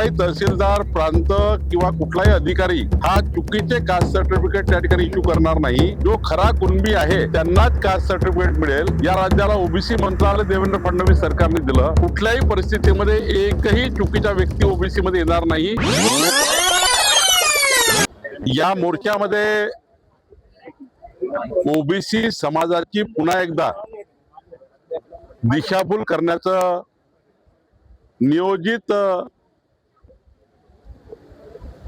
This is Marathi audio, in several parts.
कुठलाही तहसीलदार प्रांत किंवा कुठलाही अधिकारी हा चुकीचे कास्ट सर्टिफिकेट त्या ठिकाणी इश्यू करणार नाही. जो खरा कुणबी आहे त्यांनाच कास्ट सर्टिफिकेट मिळेल. या राज्याला ओबीसी मंत्रालय देवेंद्र फडणवीस सरकारने दिलं. कुठल्याही परिस्थितीमध्ये एकही चुकीचा व्यक्ती ओबीसी मध्ये येणार नाही. या मोर्चामध्ये ओबीसी समाजाची पुन्हा एकदा दिशाभूल करण्याचं नियोजित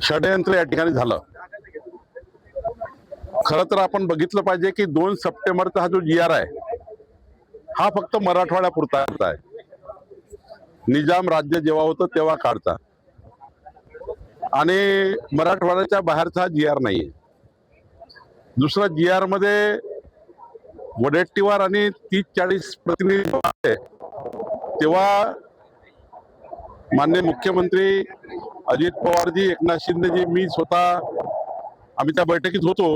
षडयंत्र या ठिकाणी झालं. खरं तर आपण बघितलं पाहिजे की दोन सप्टेंबरचा हा जो जी आर आहे हा फक्त मराठवाड्यापुरता आहे. निजाम राज्य जेव्हा होतं तेव्हा काढता. आणि मराठवाड्याच्या बाहेरचा जी आर नाहीये. दुसरा जी आरमध्ये वडेट्टीवार आणि तीस चाळीस प्रतिनिधी तेव्हा मान्य मुख्यमंत्री अजित पवारजी एकनाथ शिंदेजी मी स्वतः आम्ही त्या बैठकीत होतो.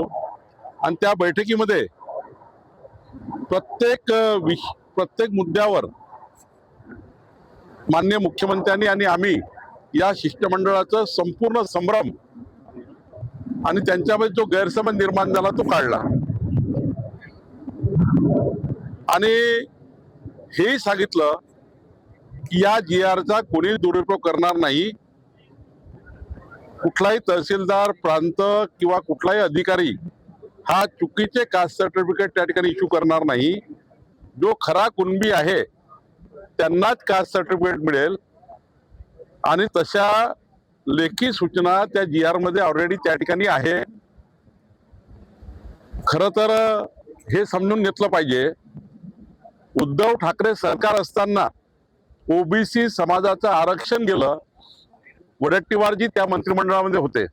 आणि त्या बैठकीमध्ये प्रत्येक विश विष प्रत्येक मुद्द्यावर मान्य मुख्यमंत्र्यांनी आणि आम्ही या शिष्टमंडळाचं संपूर्ण संभ्रम आणि त्यांच्यामध्ये जो गैरसमज निर्माण झाला तो काढला. आणि हेही सांगितलं की या जी आरचा कोणी दुरुपयोग करणार नाही. कुठलाही तहसीलदार प्रांत किंवा कुठलाही अधिकारी हा चुकीचे कास्ट सर्टिफिकेट त्या ठिकाणी इश्यू करणार नाही. जो खरा कुणबी आहे त्यांनाच कास्ट सर्टिफिकेट मिळेल. आणि तशा लेखी सूचना त्या जी आरमध्ये ऑलरेडी त्या ठिकाणी आहे. खर तर हे समजून घेतलं पाहिजे. उद्धव ठाकरे सरकार असताना ओबीसी समाजाचं आरक्षण गेलं. वडट्टीवारजी त्या मंत्रिमंडळामध्ये होते.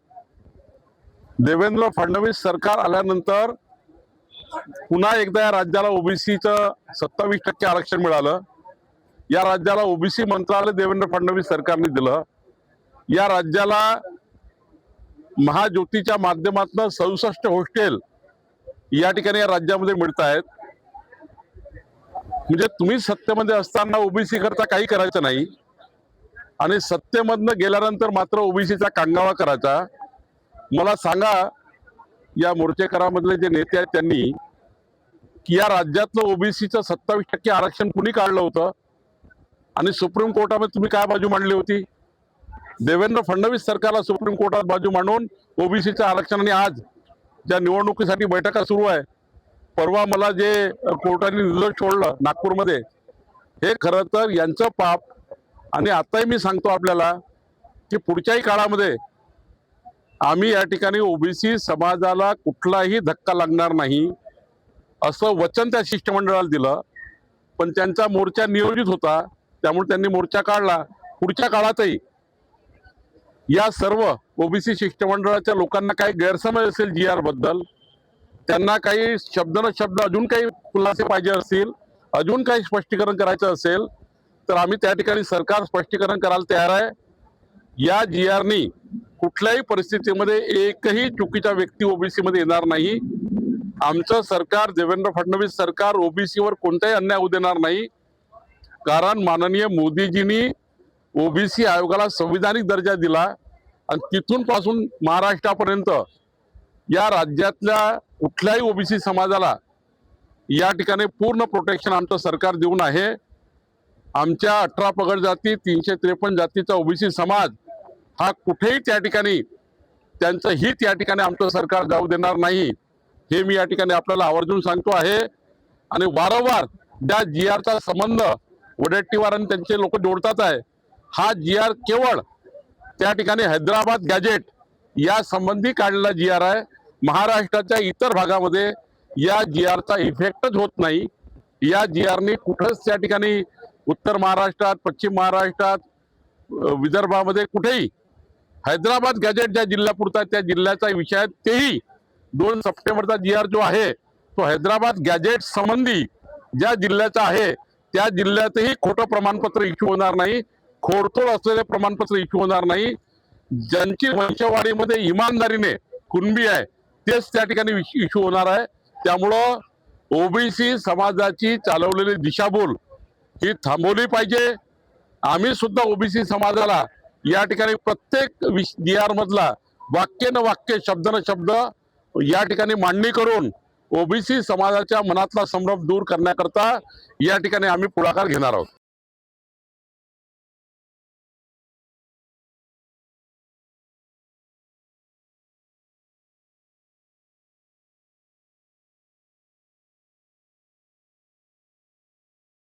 देवेंद्र फडणवीस सरकार आल्यानंतर पुन्हा एकदा या राज्याला ओबीसीचं सत्तावीस टक्के आरक्षण मिळालं. या राज्याला ओबीसी मंत्रालय देवेंद्र फडणवीस सरकारने दिलं. या राज्याला महाज्योतीच्या माध्यमातून सदुसष्ट हॉस्टेल या ठिकाणी या राज्यामध्ये मिळत आहेत. म्हणजे तुम्ही सत्तेमध्ये असताना ओबीसी करता काही करायचं नाही. आणि सत्तेमधनं गेल्यानंतर मात्र ओबीसीचा कांगावा करायचा. मला सांगा या मोर्चेकरामधले जे नेते आहेत त्यांनी की या राज्यातलं ओबीसीचं सत्तावीस टक्के आरक्षण कुणी काढलं होतं? आणि सुप्रीम कोर्टामध्ये तुम्ही काय बाजू मांडली होती? देवेंद्र फडणवीस सरकारला सुप्रीम कोर्टात बाजू मांडून ओबीसीचं आरक्षण आणि आज ज्या निवडणुकीसाठी बैठका सुरू आहे परवा मला जे कोर्टाने निर्देश सोडलं नागपूरमध्ये हे खरं तर यांचं पाप आणि आताही मी सांगतो आपल्याला की पुढच्याही काळामध्ये आम्ही या ठिकाणी ओबीसी समाजाला कुठलाही धक्का लागणार नाही असं वचन त्या शिष्टमंडळाला दिलं. पण त्यांचा मोर्चा नियोजित होता त्यामुळे त्यांनी मोर्चा काढला. पुढच्या काळातही या सर्व ओबीसी शिष्टमंडळाच्या लोकांना काही गैरसमज असेल जी आरबद्दल त्यांना काही शब्द न शब्द अजून काही खुलासे पाहिजे असतील अजून काही स्पष्टीकरण करायचं असेल तर आम्ही त्या ठिकाणी सरकार स्पष्टीकरण करायला तयार आहे. या जी आरनी कुठल्याही परिस्थितीमध्ये एकही चुकीच्या व्यक्ती ओबीसीमध्ये येणार नाही. आमचं सरकार देवेंद्र फडणवीस सरकार ओबीसीवर कोणताही अन्याय होऊ देणार नाही. कारण माननीय मोदीजींनी ओबीसी आयोगाला संविधानिक दर्जा दिला आणि तिथून पासून महाराष्ट्रापर्यंत या राज्यातल्या कुठल्याही ओबीसी समाजाला या ठिकाणी पूर्ण प्रोटेक्शन आमचं सरकार देऊन आहे. आमच्या अठरा पगड जाती तीनशे त्रेपन्न जातीचा ओबीसी समाज हा कुठेही त्या ठिकाणी त्यांचं हित या ठिकाणी आमचं सरकार जाऊ देणार नाही हे मी या ठिकाणी आपल्याला आवर्जून सांगतो आहे. आणि वारंवार त्या जी आरचा संबंध वडेट्टीवार आणि त्यांचे लोक जोडतात आहे हा जी आर केवळ त्या ठिकाणी हैदराबाद गॅजेट या संबंधी काढलेला जी आर आहे. महाराष्ट्राच्या इतर भागामध्ये या जी आरचा इफेक्टच होत नाही. या जी आरने कुठंच त्या ठिकाणी उत्तर महाराष्ट्रात पश्चिम महाराष्ट्रात विदर्भामध्ये कुठेही. हैदराबाद गॅजेट ज्या जिल्ह्यापुरता आहे, त्या जिल्ह्याचा विषय आहे. तेही दोन सप्टेंबरचा जी आर जो आहे तो हैदराबाद गॅजेट संबंधी ज्या जिल्ह्याचा आहे त्या जिल्ह्यातही खोटं प्रमाणपत्र इश्यू होणार नाही. खोडतोड असलेले प्रमाणपत्र इश्यू होणार नाही. ज्यांची वंशवाढीमध्ये इमानदारीने कुणबी आहे तेच त्या ठिकाणी इश्यू होणार आहे. त्यामुळं ओबीसी समाजाची चालवलेली दिशाभूल ही थांबवली पाहिजे. आम्ही सुद्धा ओबीसी समाजाला या ठिकाणी प्रत्येक डी मधला वाक्य न वाक्य शब्द न शब्द या ठिकाणी मांडणी करून ओबीसी समाजाच्या मनातला संभ्रम दूर करण्याकरता या ठिकाणी आम्ही पुढाकार घेणार आहोत.